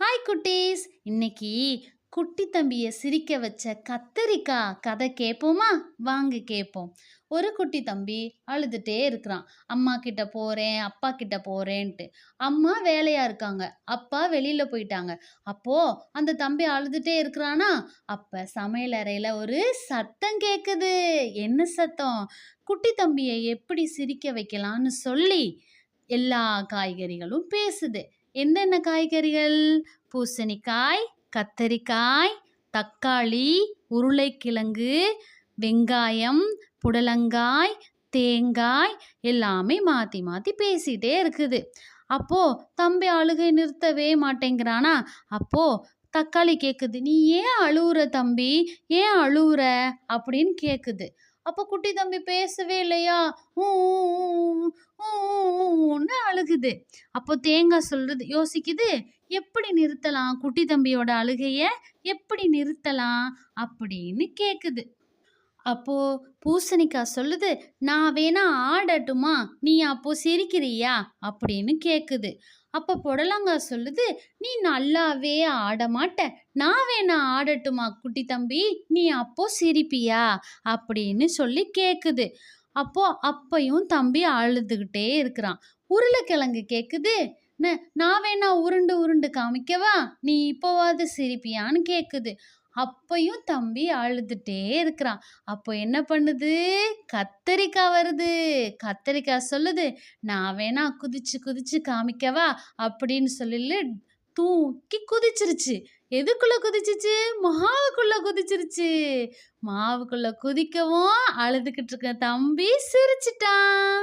Hi குட்டீஸ். இன்னைக்கு குட்டி தம்பியை சிரிக்க வச்ச கத்தரிக்காய் கதை கேட்போமா வாங்க கேட்போம் ஒரு குட்டி தம்பி அழுதுட்டே இருக்கிறான். அம்மா கிட்ட போகிறேன் அப்பா கிட்ட போகிறேன்ட்டு அம்மா வேலையாக இருக்காங்க. அப்பா வெளியில் போயிட்டாங்க. அப்போது அந்த தம்பி அழுதுட்டே இருக்கிறானா? அப்போ சமையலறையில் ஒரு சத்தம் கேட்குது என்ன சத்தம்? குட்டி தம்பியை எப்படி சிரிக்க வைக்கலான்னு சொல்லி எல்லா காய்கறிகளும் பேசுது. என்னென்ன காய்கறிகள்? பூசணிக்காய் கத்தரிக்காய் தக்காளி உருளைக்கிழங்கு வெங்காயம் புடலங்காய் தேங்காய் எல்லாமே மாற்றி மாற்றி பேசிகிட்டே இருக்குது. அப்போது தம்பி அழுகை நிறுத்தவே மாட்டேங்கிறானா? அப்போது தக்காளி கேட்குது நீ ஏன் அழுவுற தம்பி? ஏன் அழுவுற? அப்படின்னு கேட்குது அப்போ குட்டி தம்பி பேசவே இல்லையா? ஊ ஊன்னு அழுகுது. அப்போ தேங்காய் சொல்றது யோசிக்குது எப்படி நிறுத்தலாம்? குட்டி தம்பியோட அழுகைய எப்படி நிறுத்தலாம்? அப்படின்னு கேட்குது அப்போ பூசணிக்காய் சொல்லுது நான் வேணா ஆடட்டுமா? நீ அப்போ சிரிக்கிறியா? அப்படின்னு கேட்குது அப்போ புடலங்காய் சொல்லுது நீ நல்லாவே ஆட மாட்ட. நான் வேணா ஆடட்டுமா குட்டி தம்பி? நீ அப்போ சிரிப்பியா? அப்படின்னு சொல்லி கேட்குது அப்போ அப்பையும் தம்பி அழுதுகிட்டே இருக்கிறான். உருளைக்கிழங்கு கேட்குது நான் வேணா உருண்டு உருண்டு காமிக்கவா? நீ இப்போவாது சிரிப்பியான்னு கேட்குது அப்பையும் தம்பி அழுதுட்டே இருக்கிறான். அப்போ என்ன பண்ணுது? கத்தரிக்காய் வருது. கத்தரிக்காய் சொல்லுது. நான் வேணா குதிச்சு குதிச்சு காமிக்கவா? அப்படின்னு சொல்லிட்டு தூக்கி குதிச்சிருச்சு. எதுக்குள்ள குதிச்சிச்சு? மாவுக்குள்ள குதிச்சிருச்சு. மாவுக்குள்ள குதிக்கவும் அழுதுகிட்டு இருக்க தம்பி சிரிச்சிட்டான்.